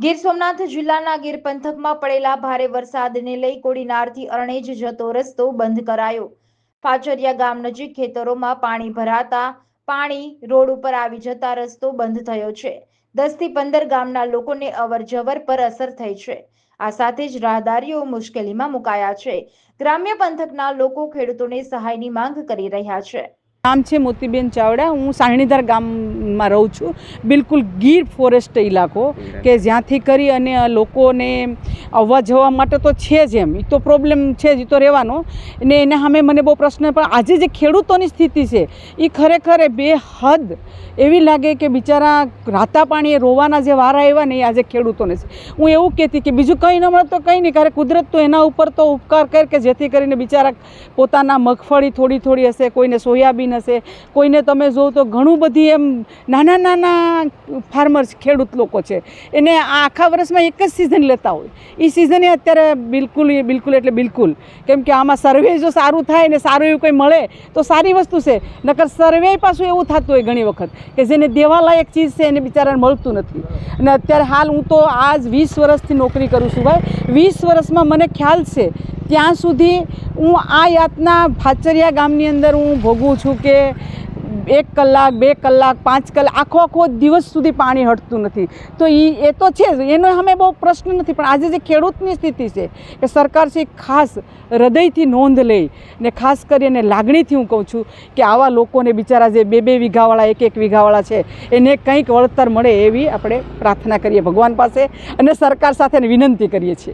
ગીર સોમનાથ જિલ્લાના ગીર પંથકમાં પડેલા ભારે વરસાદને લઈ કોડીનારથી અરણેજ જતો રસ્તો બંધ કરાયો. પાચરિયા ગામ નજીક ખેતરોમાં પાણી ભરાતા પાણી રોડ ઉપર આવી જતા રસ્તો બંધ થયો છે. દસથી પંદર ગામના લોકોને અવર જવર પર અસર થઈ છે. આ સાથે જ રાહદારીઓ મુશ્કેલીમાં મુકાયા છે. ગ્રામ્ય પંથકના લોકો ખેડૂતોને સહાયની માંગ કરી રહ્યા છે. નામ છે મોતીબેન ચાવડા. હું સાહણીધાર ગામમાં રહું છું. બિલકુલ ગીર ફોરેસ્ટ ઇલાકો કે જ્યાંથી કરી અને લોકોને આવવા જવા માટે તો છે જ એમ. એ તો પ્રોબ્લેમ છે જ એ તો રહેવાનો. ને એને સામે મને બહુ પ્રશ્ન પણ આજે જે ખેડૂતોની સ્થિતિ છે એ ખરેખર બે હદ એવી લાગે કે બિચારા રાતા પાણીએ રોવાના જે વારા આવ્યા ને એ આજે ખેડૂતોને છે. હું એવું કહેતી કે બીજું કંઈ ન મળે તો કંઈ નહીં કારણ કુદરત તો એના ઉપર તો ઉપકાર કર કે જેથી કરીને બિચારા પોતાના મગફળી થોડી થોડી હશે કોઈને સોયાબીન હશે કોઈને તમે જોવો તો ઘણું બધી એમ નાના નાના ફાર્મર્સ ખેડૂત લોકો છે. એને આખા વર્ષમાં એક જ સિઝન લેતા હોય. એ સિઝને અત્યારે બિલકુલ, એ બિલકુલ એટલે બિલકુલ. કેમ કે આમાં સર્વે જો સારું થાય ને સારું એવું કંઈ મળે, તો સારી વસ્તુ છે. નકર સર્વે પાછું એવું થતું હોય ઘણી વખત કે જેને દેવાલાયક ચીજ છે એને બિચારાને મળતું નથી. અને અત્યારે હાલ હું તો આજ વીસ વર્ષથી નોકરી કરું છું ભાઈ. વીસ વર્ષમાં મને ખ્યાલ છે ત્યાં સુધી હું આ યાતના ભાચરિયા ગામની અંદર હું ભોગવું છું કે એક કલાક, બે કલાક, પાંચ કલાક, આખો આખો દિવસ સુધી પાણી હટતું નથી. તો એ એ તો છે જ. એનો અમે બહુ પ્રશ્ન નથી, પણ આજે જે ખેડૂતની સ્થિતિ છે કે સરકાર છે ખાસ હૃદયથી નોંધ લઈ ને ખાસ કરીને લાગણીથી હું કહું છું કે આવા લોકોને બિચારા જે બે બે વીઘાવાળા, એક એક વીઘાવાળા છે, એને કંઈક વળતર મળે એવી આપણે પ્રાર્થના કરીએ ભગવાન પાસે અને સરકાર સાથે વિનંતી કરીએ છીએ.